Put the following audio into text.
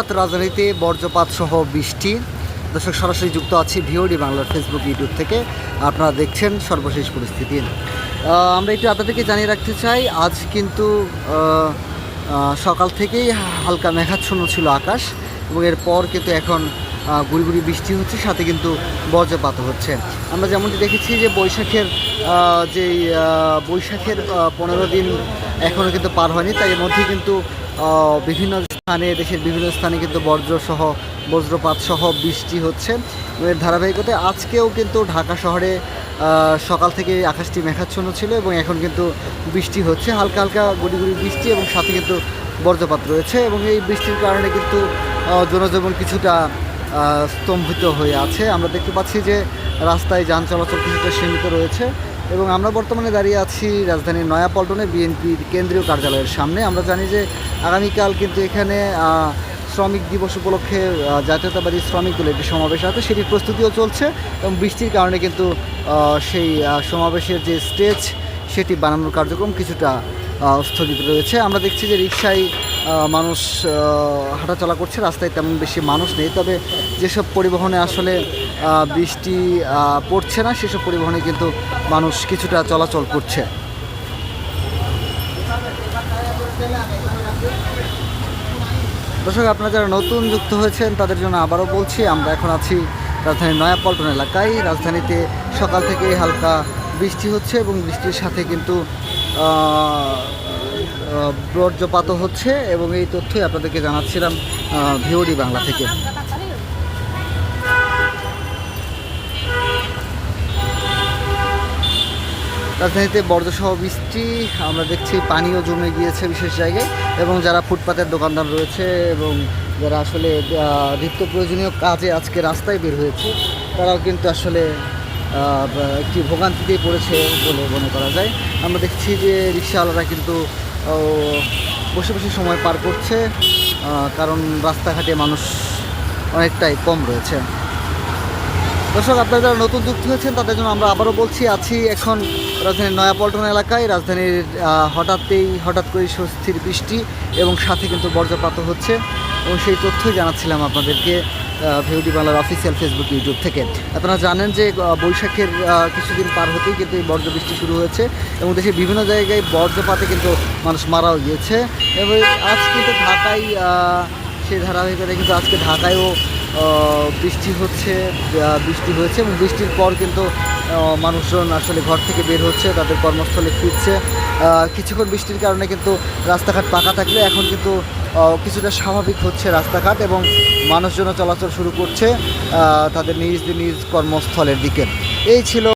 রাজধানীতে বজ্রপাত সহ বৃষ্টি। দর্শক সরাসরি যুক্ত আছি ভিওডি বাংলার ফেসবুক ইউটিউব থেকে। আপনারা দেখছেন সর্বশেষ পরিস্থিতি। আমরা একটু আপনাদেরকে জানিয়ে রাখতে চাই আজ কিন্তু সকাল থেকেই হালকা মেঘাচ্ছন্ন ছিল আকাশ এবং এরপর কিন্তু এখন আহ, গুড়ি গুড়ি বৃষ্টি হচ্ছে সাথে কিন্তু বজ্রপাত হচ্ছে। আমরা যেমনটি দেখেছি যে বৈশাখের যে বৈশাখের পনেরো দিন এখনও কিন্তু পার হয়নি তাই এর মধ্যে কিন্তু বিভিন্ন স্থানে, দেশের বিভিন্ন স্থানে কিন্তু বজ্র সহ, বজ্রপাত সহ বৃষ্টি হচ্ছে। এর ধারাবাহিকতায় আজকেও কিন্তু ঢাকা শহরে সকাল থেকে আকাশটি মেঘাচ্ছন্ন ছিল এবং এখন কিন্তু বৃষ্টি হচ্ছে। হালকা হালকা গুড়ি গুড়ি বৃষ্টি এবং সাথে কিন্তু বজ্রপাত রয়েছে এবং এই বৃষ্টির কারণে কিন্তু জনজীবন কিছুটা স্তম্ভিত হয়ে আছে। আমরা দেখতে পাচ্ছি যে রাস্তায় যান চলাচল কিছুটা সীমিত রয়েছে। এবং আমরা বর্তমানে দাঁড়িয়ে আছি রাজধানীর নয়াপল্টনে বিএনপির কেন্দ্রীয় কার্যালয়ের সামনে। আমরা জানি যে আগামীকাল কিন্তু এখানে শ্রমিক দিবস উপলক্ষে জাতীয়তাবাদী জাতীয়তাবাদী শ্রমিকগুলো একটি সমাবেশ আছে। সেটির প্রস্তুতিও চলছে এবং বৃষ্টির কারণে কিন্তু সেই সমাবেশের যে স্টেজ সেটি বানানোর কার্যক্রম কিছুটা স্থগিত রয়েছে। আমরা দেখছি যে রিক্সায় মানুষ হাঁটাচলা করছে। রাস্তায় তেমন বেশি মানুষ নেই। তবে যেসব পরিবহনে আসলে বৃষ্টি পড়ছে না, সেসব পরিবহনে কিন্তু মানুষ কিছুটা চলাচল করছে। দর্শক, আপনারা যারা নতুন যুক্ত হয়েছেন, তাদের জন্য আবারও বলছি, আমরা এখন আছি রাজধানীর নয়াপল্টন এলাকায়। রাজধানীতে সকাল থেকেই হালকা বৃষ্টি হচ্ছে এবং বৃষ্টির সাথে কিন্তু আহ, হচ্ছে এবং এই তথ্যই আপনাদেরকে জানাচ্ছিলাম ভিওডি বাংলা থেকে। রাজধানীতে বর্জ্যসহ বৃষ্টি আমরা দেখছি পানিও জমে গিয়েছে বিশেষ জায়গায় এবং যারা ফুটপাতের দোকানদার রয়েছে এবং যারা আসলে নিত্য প্রয়োজনীয় কাজে আজকে রাস্তায় বের হয়েছে তারাও কিন্তু আসলে একটি ভোগান্তিতেই পড়েছে বলে মনে করা যায়। আমরা দেখছি যে রিক্সাওয়ালারা কিন্তু বসে বসে সময় পার করছে কারণ রাস্তাঘাটে মানুষ অনেকটাই কম রয়েছে। দর্শক আপনারা যারা নতুন যুক্ত হয়েছেন তাদের জন্য আমরা আবারও বলছি আছি এখন রাজধানীর নয়াপল্টন এলাকায়। রাজধানীর আহ, হঠাৎই হঠাৎ করে স্বস্তির বৃষ্টি এবং সাথে কিন্তু বজ্রপাত হচ্ছে। এবং সেই তথ্যই জানাচ্ছিলাম আপনাদেরকে। ভিউডি বাংলার অফিসিয়াল ফেসবুক ইউটিউব থেকে। আপনারা জানেন যে বৈশাখের কিছুদিন পার হতেই কিন্তু এই বজ্র বৃষ্টি শুরু হয়েছে এবং দেশের বিভিন্ন জায়গায় বজ্রপাতে কিন্তু মানুষ মারাও গিয়েছে। এবং আজ কিন্তু আহ, সেই ধারাবাহিকতায় কিন্তু আজকে ঢাকায়ও বৃষ্টি হচ্ছে বৃষ্টি হয়েছে এবং বৃষ্টির পর কিন্তু মানুষজন আসলে ঘর থেকে বের হচ্ছে তাদের কর্মস্থলে ফিরছে। কিছুক্ষণ বৃষ্টির কারণে কিন্তু রাস্তাঘাট পাকা থাকলে এখন কিন্তু কিছুটা স্বাভাবিক হচ্ছে রাস্তাঘাট এবং মানুষজন চলাচল শুরু করছে তাদের নিজ নিজ কর্মস্থলের দিকে। এই ছিল